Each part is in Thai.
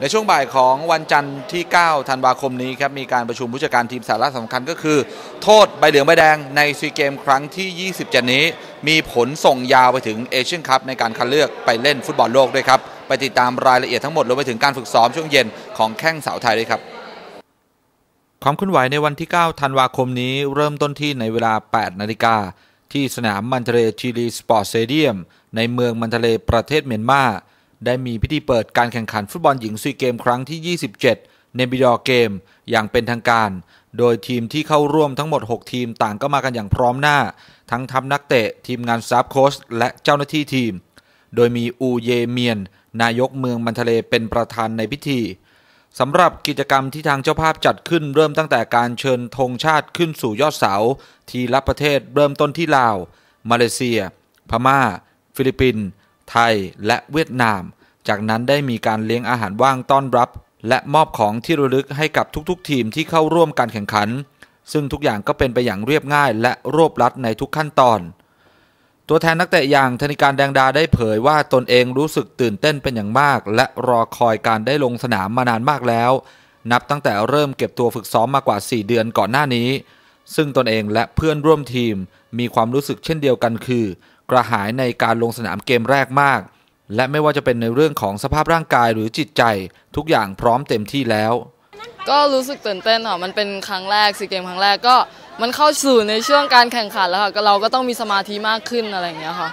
ในช่วงบ่ายของวันจันทร์ที่ 9 ธันวาคมนี้ครับมีการประชุมผู้จัดการทีมสาระสำคัญก็คือ โทษใบเหลืองใบแดงในซีเกมครั้งที่ 27 นี้ มีผลส่งยาวไปถึงเอเชียนคัพในการคัดเลือกไปเล่นฟุตบอลโลกด้วยครับ ไปติดตามรายละเอียดทั้งหมดรวมไปถึงการฝึกซ้อมช่วงเย็นของแข้งสาวไทยด้วยครับความเคลื่อนไหวในวันที่ 9 ธันวาคมนี้เริ่มต้นที่ในเวลา 8 นาฬิกาที่สนามมันเทเลชีลีสปอร์ตสเตเดียมในเมืองมันเทเลประเทศเมียนมา ได้มีพิธีเปิดการแข่งขันฟุตบอลหญิงซีเกมครั้งที่ 27ในบิดอเกม อย่างเป็นทางการ โดยทีมที่เข้าร่วมทั้งหมด 6 ทีมต่างก็มากันอย่างพร้อมหน้า ทั้งทัพนักเตะ ทีมงานซับโค้ชและเจ้าหน้าที่ทีม โดยมีอูเยเมียน นายกเมืองมันทะเลเป็นประธานในพิธีสำหรับกิจกรรมที่ทางเจ้าภาพจัดขึ้นเริ่มตั้งแต่การเชิญธงชาติขึ้นสู่ยอดเสา ทีละประเทศเริ่มต้นที่ลาว มาเลเซีย พม่า ฟิลิปปินส์ ไทยและเวียดนาม จากนั้นได้มีการเลี้ยงอาหารว่างต้อนรับ และมอบของที่ระลึกให้กับทุกๆ ทีมที่เข้าร่วมการแข่งขัน ซึ่งทุกอย่างก็เป็นไปอย่างเรียบง่าย และรวบรัดในทุกขั้นตอน ตัวแทนนักเตะอย่างธนิการแดงดาได้เผยว่าตนเองรู้สึกตื่นเต้นเป็นอย่างมาก และรอคอยการได้ลงสนามมานานมากแล้ว นับตั้งแต่เริ่มเก็บตัวฝึกซ้อมมากว่า 4 เดือนก่อนหน้านี้ ซึ่งตนเองและเพื่อนร่วมทีมมีความรู้สึกเช่นเดียวกันคือ กระหายในการลงสนามเกมแรกมาก และไม่ว่าจะเป็นในเรื่องของสภาพร่างกายหรือจิตใจ ทุกอย่างพร้อมเต็มที่แล้ว ก็รู้สึกตื่นเต้นค่ะมันเป็นครั้งแรกซีเกมครั้งแรกก็มันเข้าสู่ในช่วงการแข่งขันแล้วค่ะเราก็ต้องมีสมาธิมากขึ้นอะไรอย่างเงี้ยค่ะ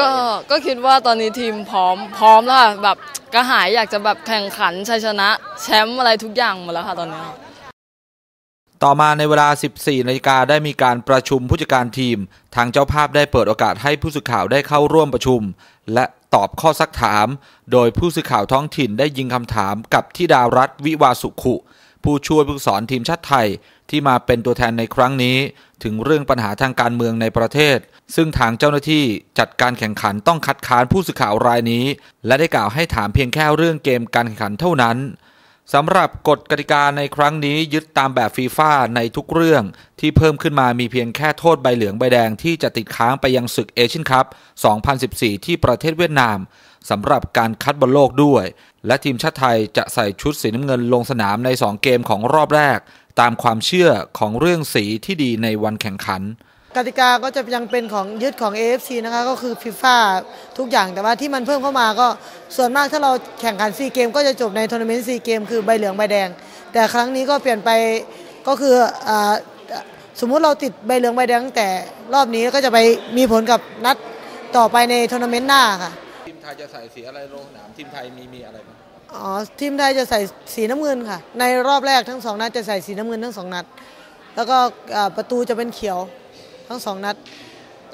ก็ก็คิดว่าตอนนี้ทีมพร้อมพร้อมแล้วค่ะแบบกระหายอยากจะแบบแข่งขันชัยชนะ แชมป์อะไรทุกอย่างหมดแล้วค่ะตอนนี้ ต่อมาในเวลา 14นาฬิกาได้มีการประชุมผู้จัดการทีม ทางเจ้าภาพได้เปิดโอกาสให้ผู้สื่อข่าวได้เข้าร่วมประชุม และตอบข้อซักถาม โดยผู้สื่อข่าวท้องถิ่นได้ยิงคำถามกับทิดารัตวิวาสุขุ ผู้ช่วยผู้สอนทีมชาติไทยที่มาเป็นตัวแทนในครั้งนี้ ถึงเรื่องปัญหาทางการเมืองในประเทศ ซึ่งทางเจ้าหน้าที่จัดการแข่งขันต้องคัดค้านผู้สื่อข่าวรายนี้ และได้กล่าวให้ถามเพียงแค่เรื่องเกมการแข่งขันเท่านั้น สำหรับกฎกติกาในครั้งนี้ยึดตามแบบฟีฟ่าในทุกเรื่อง ที่เพิ่มขึ้นมามีเพียงแค่โทษใบเหลืองใบแดงที่จะติดค้างไปยังศึกเอเชียนคัพ 2014 ที่ประเทศเวียดนามสำหรับการคัดบอลโลกด้วย และทีมชาติไทยจะใส่ชุดสีน้ำเงินลงสนามใน 2 เกมของรอบแรก ตามความเชื่อของเรื่องสีที่ดีในวันแข่งขัน กติกาก็จะยังเป็นของยึดของ AFC นะคะก็คือฟีฟ่าทุกอย่างแต่ว่าที่มันเพิ่มเข้ามาก็ส่วนมากถ้าเราแข่งขันซีเกมก็จะจบในทัวร์นาเมนต์ซีเกมคือใบเหลืองใบแดง แต่ครั้งนี้ก็เปลี่ยนไปก็คือสมมุติเราติดใบเหลืองใบแดงแต่รอบนี้ก็จะไปมีผลกับนัดต่อไปในทัวร์นาเมนต์หน้าค่ะทีมไทยจะใส่สีอะไรลงสนามทีมไทยมีมีอะไรบ้างอ๋อทีมไทยจะใส่สีน้ำเงินค่ะ ในรอบแรกทั้งสองนัดจะใส่สีน้ำเงินทั้งสองนัด แล้วก็ประตูจะเป็นเขียว ทั้งสองนัด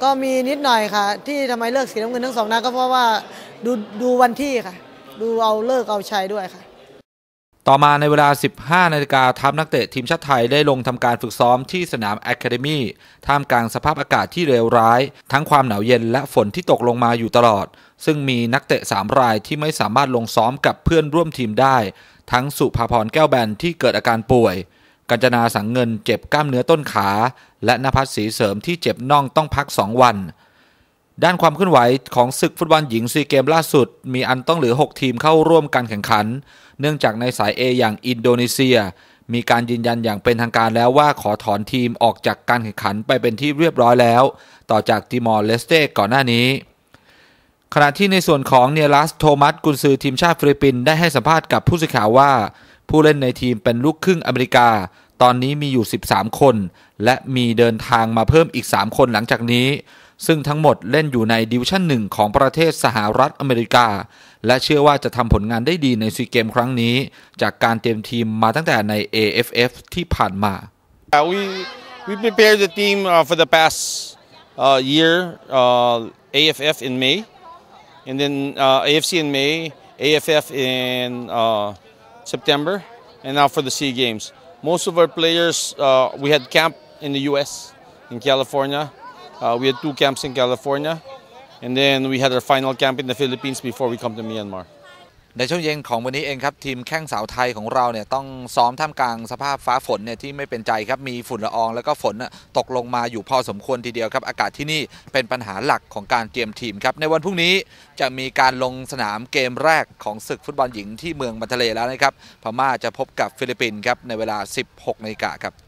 ก็มีนิดหน่อยค่ะ ที่ทำไมเลิกสีน้ำเงินทั้งสองนัดก็เพราะว่าดูดูวันที่ค่ะ ดูเอาเลิกเอาชัยด้วยค่ะ ต่อมาในเวลา 15 นาฬิกาทัพนักเตะทีมชาติไทยได้ลงทำการฝึกซ้อมที่สนามแอคาเดมี่ท่ามกลางสภาพอากาศที่เลวร้าย ทั้งความหนาวเย็นและฝนที่ตกลงมาอยู่ตลอด ซึ่งมีนักเตะ 3 รายที่ไม่สามารถลงซ้อมกับเพื่อนร่วมทีมได้ ทั้งสุภาพรแก้วแบนที่เกิดอาการป่วย กัญจนาสังเงินเจ็บกล้ามเนื้อต้นขา และนภัสศรีเสริมที่เจ็บน่องต้องพัก 2 วัน ด้านความเคลื่อนไหวของศึกฟุตบอลหญิงซีเกมล่าสุด มีอันต้องเหลือ 6 ทีมเข้าร่วมการแข่งขัน เนื่องจากในสาย A อย่างอินโดนีเซีย มีการยืนยันอย่างเป็นทางการแล้วว่าขอถอนทีมออกจากการแข่งขันไปเป็นที่เรียบร้อยแล้ว ต่อจากติมอร์เลสเตก่อนหน้านี้ขณะที่ในส่วนของเนียรัสโทมัสกุนซือทีมชาติฟิลิปปินส์ได้ให้สัมภาษณ์กับผู้สื่อข่าวว่า ผู้เล่นในทีมเป็นลูกครึ่งอเมริกา ตอนนี้มีอยู่ 13 คน และมีเดินทางมาเพิ่มอีก 3 คนหลังจากนี้ ซึ่งทั้งหมดเล่นอยู่ในดิวชั่นหนึ่งของประเทศสหรัฐอเมริกา และเชื่อว่าจะทำผลงานได้ดีในซีเกมครั้งนี้ จากการเตรียมทีมมาตั้งแต่ใน AFF ที่ผ่านมา uh, we we prepared the team uh, for the past uh, year uh, AFF in May and then uh, AFC in May AFF in uh, September, and now for the SEA Games. Most of our players, uh, we had camp in the U.S., in California. Uh, we had two camps in California, and then we had our final camp in the Philippines before we come to Myanmar. ในช่วงเย็นของวันนี้เองครับทีมแข้งสาวไทยของเราเนี่ยต้องซ้อมท่ามกลางสภาพฟ้าฝนเนี่ยที่ไม่เป็นใจครับมีฝุ่นละอองแล้วก็ฝนน่ะตกลงมาอยู่พอสมควรทีเดียวครับ อากาศที่นี่เป็นปัญหาหลักของการเตรียมทีมครับในวันพรุ่งนี้จะมีการลงสนามเกมแรกของศึกฟุตบอลหญิงที่เมืองบัทะเลแล้วนะครับพม่าจะพบกับฟิลิปปินส์ครับในเวลา 16นาฬิกาครับ